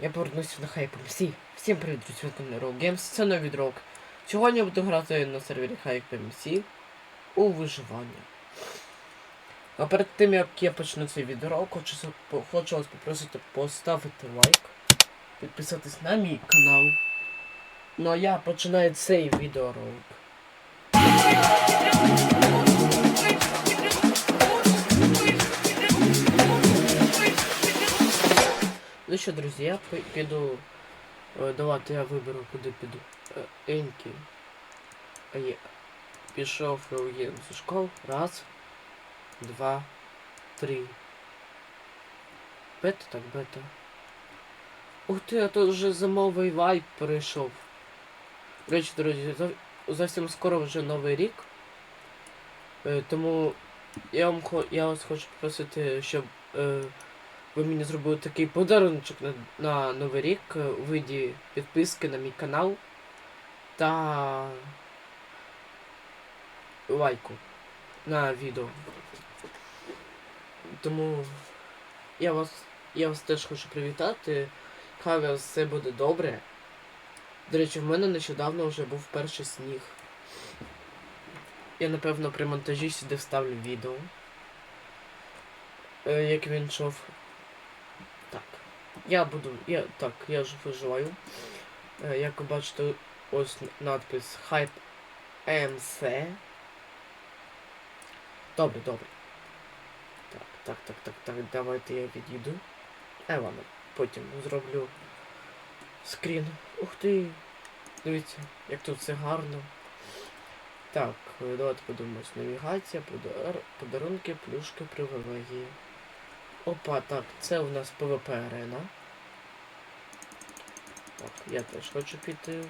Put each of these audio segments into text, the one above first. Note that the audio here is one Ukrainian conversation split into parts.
Я повернуся на хайпом. Всі, всім привіт, друзі, на Roll Games, це новий дрог. Сьогодні я буду грати на сервері Hype MC у виживання. А перед тим як я почну цей відеоролик, хочу, хочу вас попросити поставити лайк, підписатись на мій канал. Ну а я починаю цей відеоролик. Що, друзі, я піду. е, Давайте я виберу, куди піду. Е, Еньки. Є. Пішов я їду зі школи. Раз, два, три. Бета так, бета. Ух ти, а тут вже зимовий вайп перейшов. До речі, друзі, зов- зовсім скоро вже новий рік. Е, тому я вам я вас хочу попросити, щоб ви мені зробили такий подарунок на, на Новий рік е, у виді підписки на мій канал та лайку на відео. Тому я вас, я вас теж хочу привітати. Хай у вас все буде добре. До речі, в мене нещодавно вже був перший сніг. Я напевно при монтажі сюди вставлю відео. Е, як він йшов. Я буду. Я. Так, я ж виживаю. Е, як ви бачите, ось надпис Hype MC. Добре, добре. Так, так, так, так, так, давайте я відійду. Е, ладно, потім зроблю скрін. Ух ти! Дивіться, як тут все гарно. Так, е, давайте подивимось. Навігація, подар... подарунки, плюшки, привілегії. Опа, так, це у нас ПВП арена. Так, я теж хочу піти.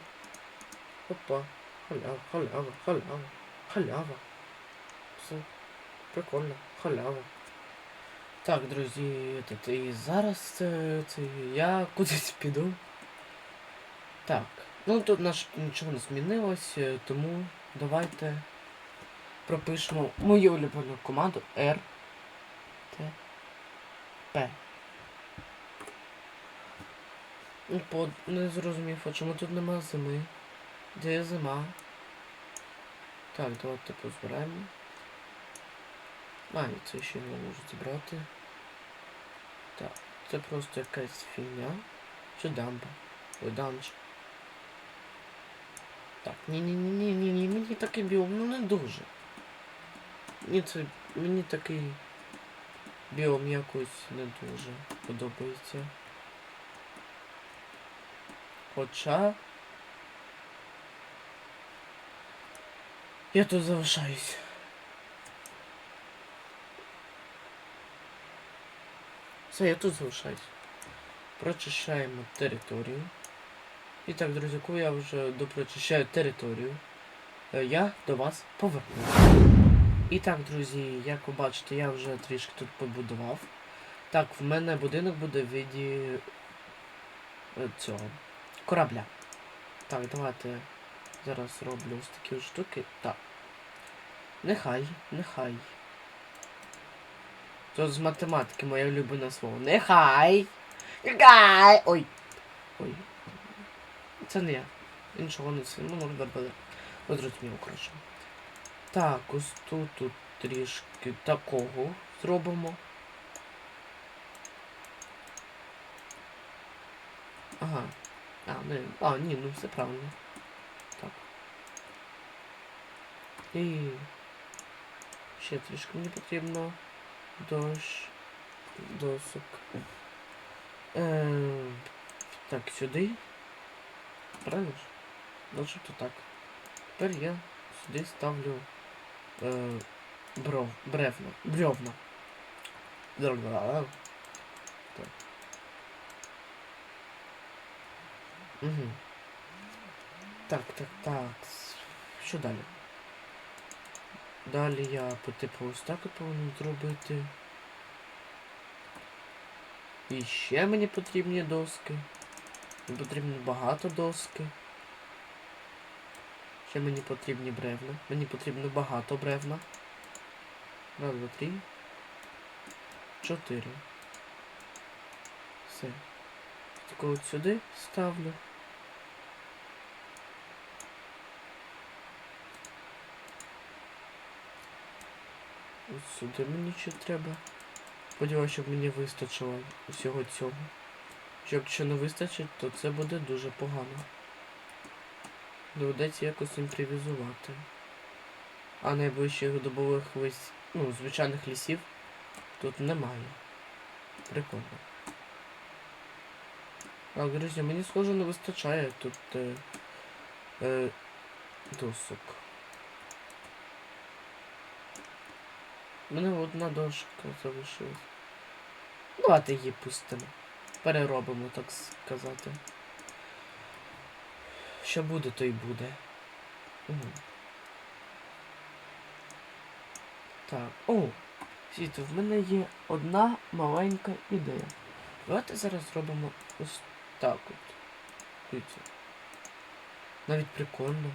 Опа. Халява, халява, халява, халява. Все. Прикольно, халява. Так, друзі, тут і зараз це, це я кудись піду. Так. Ну тут наш нічого не змінилось, е, тому давайте пропишемо мою улюблену команду R П. Ну, по... Не зрозумів, а чому тут нема зими? Де зима? Так, давайте позбираємо. А, ні, це ще не можу зібрати. Так, це просто якась фігня. Чи дамба? Ой, данж. Так, ні-ні-ні-ні-ні, мені такий біом, ну не дуже. Мені це. Мені такий біом якось не дуже подобається. Хоча. Я тут залишаюсь. Все, я тут залишаюсь. Прочищаємо територію. І так, друзі, коли я вже допрочищаю територію, е, я до вас повернусь. І так, друзі, як ви бачите, я вже трішки тут побудував. Так, в мене будинок буде в виді е, цього корабля. Так, давайте зараз роблю ось такі штуки. Так. Нехай, нехай. Це з математики моє улюблене слово. Нехай! Нехай! Ой! Ой. Це не я. Іншого не це. Ну, може буде. Ви зрозуміло, коротше. Так, ось тут, тут трішки такого зробимо. Ага. А, не. А, ні, ну все правильно. Так. І ще трішки мені потрібно. Дощ. Досок. Е, так, сюди. Правильно ж? Начебто так. Тепер я сюди ставлю е, бров, бревна. Бревна. Бревна. Так. Угу. Так, так, так. Що далі? Далі я по типу ось так от повинен зробити. І ще мені потрібні доски. Мені потрібно багато доски. Ще мені потрібні бревна. Мені потрібно багато бревна. Раз, два, три. Чотири. Все. Тільки от сюди ставлю. Ось сюди мені ще треба. Сподіваюся, щоб мені вистачило усього цього. Що Якщо не вистачить, то це буде дуже погано. Доведеться якось імпровізувати. А найближчих добових весь, ну, звичайних лісів тут немає. Прикольно. Так, друзі, мені схоже не вистачає тут е, е, досок. У мене одна дошка залишилась. Давайте її пустимо. Переробимо, так сказати. Що буде, то й буде. Угу. Так, о! Світо, в мене є одна маленька ідея. Давайте зараз зробимо ось так от. Дивіться. Навіть прикольно.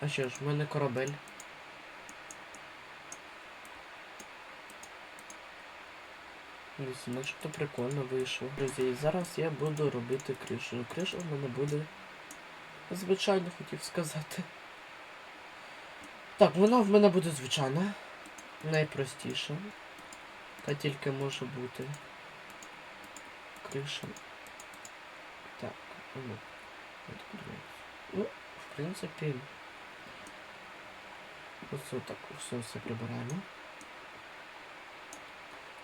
А що ж, в мене корабель. Дивіться, начебто прикольно вийшло. Друзі, і зараз я буду робити кришу. Криша в мене буде. Звичайно хотів сказати. Так, вона в мене буде звичайна. Найпростіша. Та тільки може бути. Криша. Так, ну. Ну, в принципі. Ось так все все прибираємо.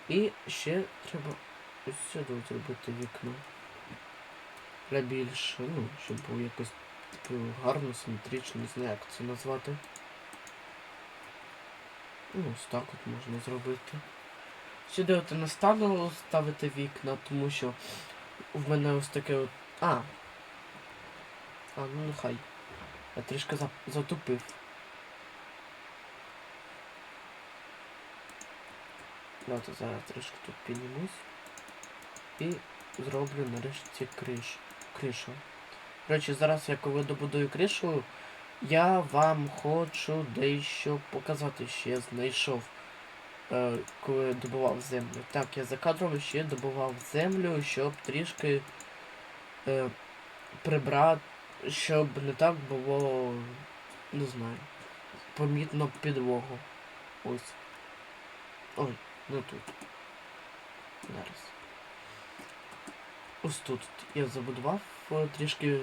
І ще треба ось сюди зробити вікно. Для більше, ну, щоб було якось типу гарно, симетрично, не знаю, як це назвати. Ну, ось так от можна зробити. Сюди от не стану ставити вікна, тому що в мене ось таке от... А! А, ну нехай. Я трішки затупив. Давайте зараз трішки тут піднімусь. І зроблю нарешті криш. кришу. До речі, зараз я коли добудую кришу, я вам хочу дещо показати, що я знайшов, е, коли добував землю. Так, я за ще добував землю, щоб трішки е, прибрати, щоб не так було, не знаю, помітно підлогу. Ось. Ой, не тут. Зараз. Ось тут я забудував е, трішки.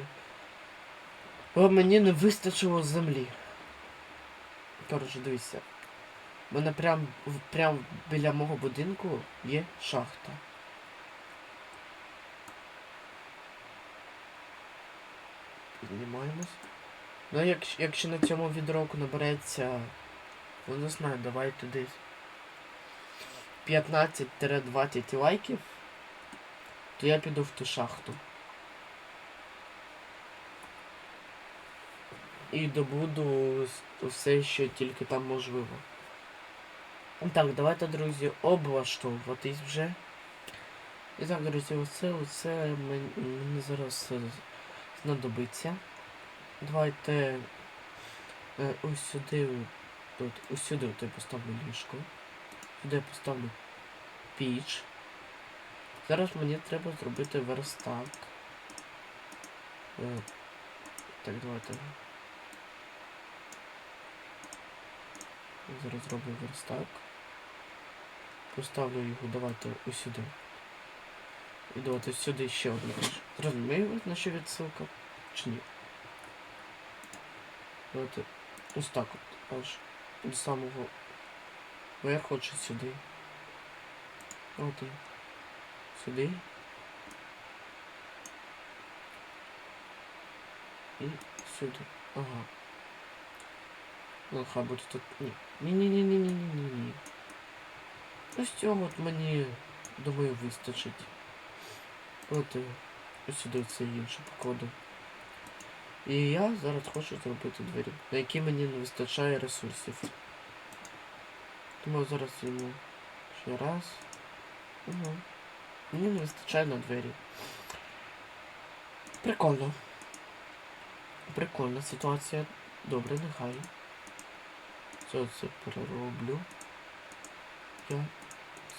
Бо мені не вистачило землі. Коротше, дивіться. У мене прям, прям біля мого будинку є шахта. Піднімаємось. Ну, якщо, якщо на цьому відроку набереться, ну не знаю, давайте десь 15-20 лайків, то я піду в ту шахту. І добуду все, що тільки там можливо. Так, давайте, друзі, облаштовуватись вже. І так, друзі, оце, оце мені зараз знадобиться. Давайте е, ось сюди, тут, ось сюди поставлю ліжко. Сюди я поставлю піч. Зараз мені треба зробити верстак. Е, так, давайте. Зараз зроблю верстак. Поставлю його, давайте ось сюди. І давайте сюди ще одну річ. Зрозуміли, на що відсилка? Чи ні? Давайте ось так от, аж до самого верху чи сюди. От і сюди. І сюди. Ага. Ну, хай буде тут. Ні. Ні-ні-ні-ні-ні-ні-ні. Ось цього от мені, думаю, вистачить. От і сюди це інше покладу. І я зараз хочу зробити двері, на які мені не вистачає ресурсів. Тому зараз йому ще раз. Угу. Мені не вистачає на двері. Прикольно. Прикольна ситуація. Добре, нехай. Це це перероблю. Я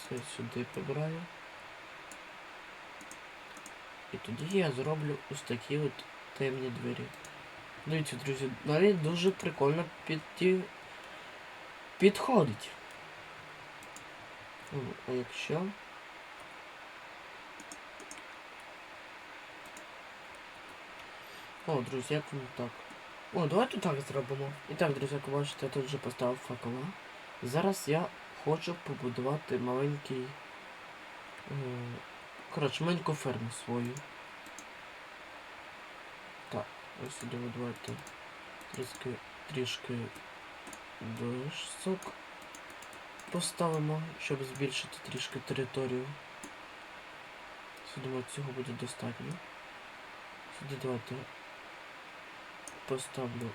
це сюди прибираю. І тоді я зроблю ось такі от темні двері. Дивіться, друзі, навіть дуже прикольно підті... підходить. А якщо. О, друзі, як воно так? О, давайте так зробимо. І так, друзі, як бачите, я тут вже поставив факела. Зараз я хочу побудувати маленький. Коротше, маленьку ферму свою. Так, ось сюди давайте трішки, трішки дошок поставимо, щоб збільшити трішки територію. Думаю, цього буде достатньо. Сюди давайте поставлю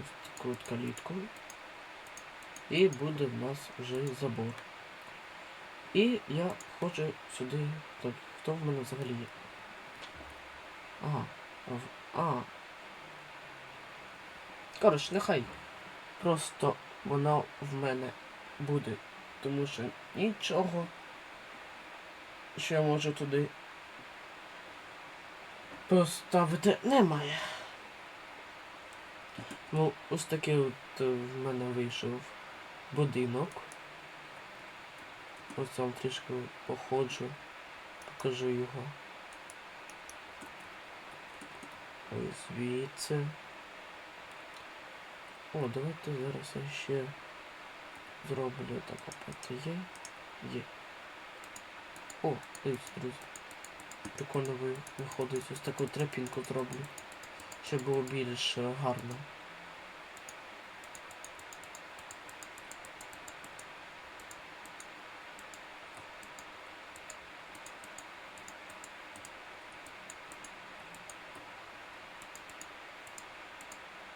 ось таку от калітку. І буде в нас вже забор. І я хочу сюди. Так, хто в мене взагалі є? Ага. А. Коротше, нехай. Просто вона в мене буде. Тому що нічого. Що я можу туди поставити немає. Ну, ось такий от е, в мене вийшов будинок. Ось там трішки походжу, покажу його. Ось звідси. О, давайте зараз ще зроблю так опять є. Є. О, дивіться, друзі. Прикольно ви виходить. Ось таку тропінку зроблю. Щоб було більш е, гарно.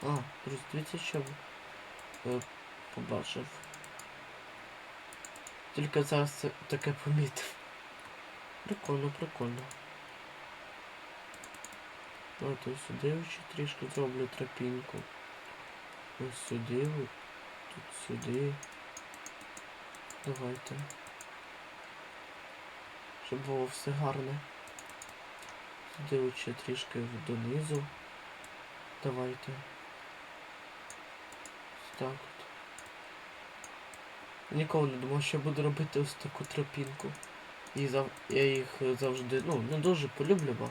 А, друзі, дивіться, що е, побачив. Тільки зараз це таке помітив. Прикольно, прикольно. Давайте ось сюди ще трішки зроблю тропінку. Ось сюди, тут сюди. Давайте. Щоб було все гарне. Сюди ще трішки донизу. Давайте. Так. Ніколи не думав, що буду робити ось таку тропінку. І зав... я їх завжди, ну, не дуже полюблював.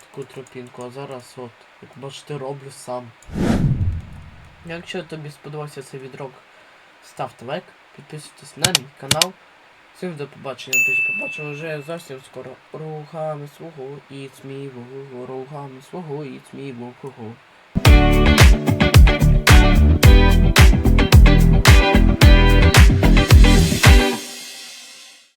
Таку тропінку, а зараз от, як бачите, роблю сам. Якщо тобі сподобався цей відрок, ставте лайк, підписуйтесь на мій канал. Всім до побачення, друзі. Побачимо вже зовсім скоро. Рухами свого і цмівого, рухами свого і цмівого.